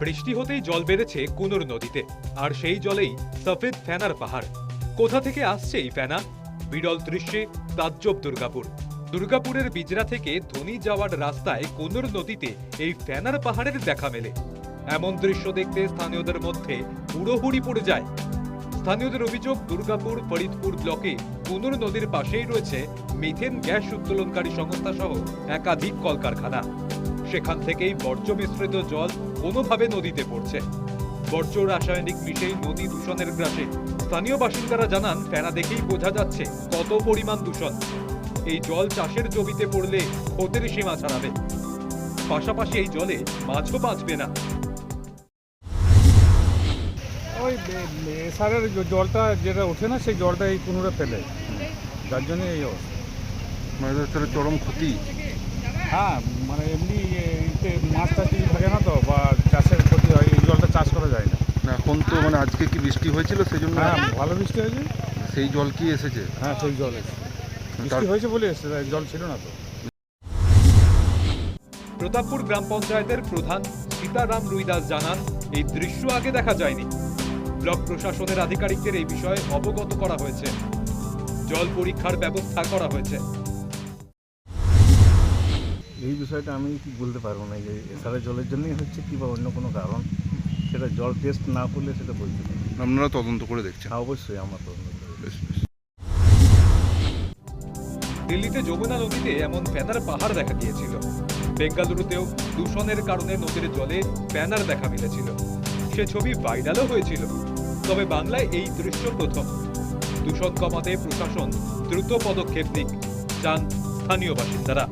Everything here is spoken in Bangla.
বৃষ্টি হতেই জল বেড়েছে কুনুর নদীতে, আর সেই জলেই সফেদ ফেনার পাহাড়। কোথা থেকে আসছে এই ফেনা? বিরল দৃশ্যে তাজ্জব দুর্গাপুর। দুর্গাপুরের বিজরা থেকে ধনী যাওয়ার রাস্তায় কুনুর নদীতে এই ফেনার পাহাড়ের দেখা মেলে। এমন দৃশ্য দেখতে স্থানীয়দের মধ্যে হুড়োহুড়ি পড়ে যায়। স্থানীয়দের অভিযোগ, দুর্গাপুর ফরিদপুর ব্লকে কুনুর নদীর পাশেই রয়েছে মিথেন গ্যাস উত্তোলনকারী সংস্থা সহ একাধিক কলকারখানা। সেখান থেকেই বর্জ্য মিশ্রিত জল কোনোভাবে নদীতে পড়ছে। বর্জ্য রাসায়নিক মিশেই নদী দূষণের গ্রাসে। স্থানীয় বাসিন্দারা জানান ফেনা দেখেই বোঝা যাচ্ছে কত পরিমাণ দূষণ। এই জল চাষের জমিতে পড়লে ক্ষতির সীমা ছাড়াবে। পাশাপাশি এই জলে মাছও বাঁচবে না। ওই বে- জলটা যেটা ওঠে না সেই জলটা এই কুনুরে ফেলে। যার জন্য এই মানে চরম ক্ষতি। হ্যাঁ মানে এমনি থাকে না তো? বা চাষের ক্ষতি হয় এই জলটা চাষ করা যায় না। এখন তো মানে আজকে কি বৃষ্টি হয়েছিল সেই জন্য হ্যাঁ ভালো বৃষ্টি হয়েছে। সেই জল কি এসেছে? হ্যাঁ সেই জল এসে বৃষ্টি হয়েছে বলে এসছে জল ছিল না তো। প্রতাপপুর গ্রাম পঞ্চায়েতের প্রধান সীতারাম রুইদাস জানান এই দৃশ্য আগে দেখা যায়নি। ব্লক প্রশাসনের আধিকারিকদের এই বিষয়ে অবগত করা হয়েছে। জল পরীক্ষার ব্যবস্থা করা হয়েছে। এই বিষয়টা আমি কি বলতে পারব না যে এছাড়া জলের জন্যই হচ্ছে কি বা অন্য কোনো কারণ সেটা জল টেস্ট না করলে সেটা বলতে পারব আপনারা তদন্ত করে দেখছেন। হ্যাঁ অবশ্যই আমার তো বেশ বেশ। দিল্লিতে যমুনা নদীতে এমন ফ্যানার পাহাড় দেখা গিয়েছিল। বেঙ্গালুরুতেও দূষণের কারণে নদীর জলে ফ্যানার দেখা মিলেছিল। সে ছবি ভাইরালও হয়েছিল। তবে বাংলায় এই দৃশ্য প্রথম। দূষণ কমাতে প্রশাসন দ্রুত পদক্ষেপ নিক চান স্থানীয় বাসিন্দারা।